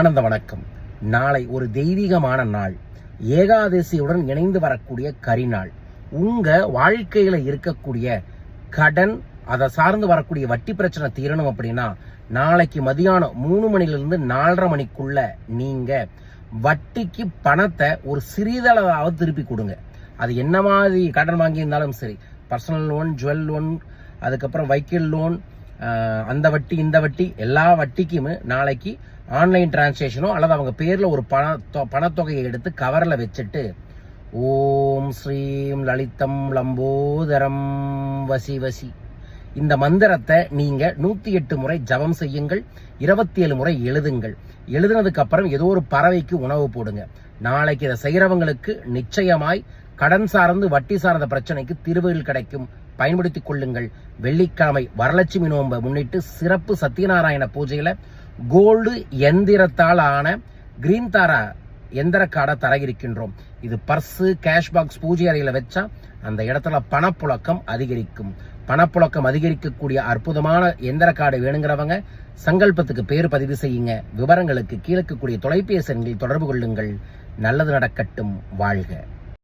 ஆனந்த வணக்கம். நாளை ஒரு தெய்வீகமான நாள். ஏகாதசியுடன் இணைந்து வரக்கூடிய கரிநாள் உங்க வாழ்க்கையில இருக்கக்கூடிய கடன் அதை சார்ந்து வரக்கூடிய வட்டி பிரச்சனை தீரணும் அப்படின்னா நாளைக்கு மதியானம் மூணு மணிலிருந்து நாலரை மணிக்குள்ள நீங்க வட்டிக்கு பணத்தை ஒரு சிறிதளவாவது திருப்பி கொடுங்க. அது என்ன மாதிரி கடன் வாங்கியிருந்தாலும் சரி பர்சனல் லோன் ஜுவல் லோன் அதுக்கப்புறம் வைக்கிள் லோன் அந்த வட்டி இந்த வட்டி எல்லா வட்டிக்குமே நாளைக்கு ஆன்லைன் டிரான்சேக்ஷனோ அல்லது அவங்க பேரில் ஒரு பண பணத்தொகையை எடுத்து கவரில் வச்சுட்டு ஓம் ஸ்ரீம் லலிதம் லம்போதரம் வசி வசி. இந்த மந்திரத்தை நீங்க நூத்தி எட்டு முறை ஜபம் செய்யுங்கள் இருபத்தி ஏழு முறை எழுதுங்கள். எழுதுனதுக்கு அப்புறம் ஏதோ ஒரு பறவைக்கு உணவு போடுங்க. நாளைக்கு இதை செய்யறவங்களுக்கு நிச்சயமாய் கடன் சார்ந்து வட்டி சார்ந்த பிரச்சனைக்கு தீர்வுகள் கிடைக்கும். பயன்படுத்திக் கொள்ளுங்கள். வெள்ளிக்கிழமை வரலட்சுமி நோன்பை முன்னிட்டு சிறப்பு சத்யநாராயண பூஜையில கோல்டு எந்திரத்தால் ஆன கிரீன் தாரா எந்திர காடை தர இருக்கின்றோம். இது பர்ஸு கேஷ் பாக்ஸ் பூஜை அறையில் வச்சா அந்த இடத்துல பணப்புழக்கம் அதிகரிக்கும். பணப்புழக்கம் அதிகரிக்கக்கூடிய அற்புதமான எந்திர கார்டு வேணுங்கிறவங்க சங்கல்பத்துக்கு பேர் பதிவு செய்யுங்க. விவரங்களுக்கு கீழே இருக்கக்கூடிய தொலைபேசி எண்களில் தொடர்பு கொள்ளுங்கள். நல்லது நடக்கட்டும். வாழ்க.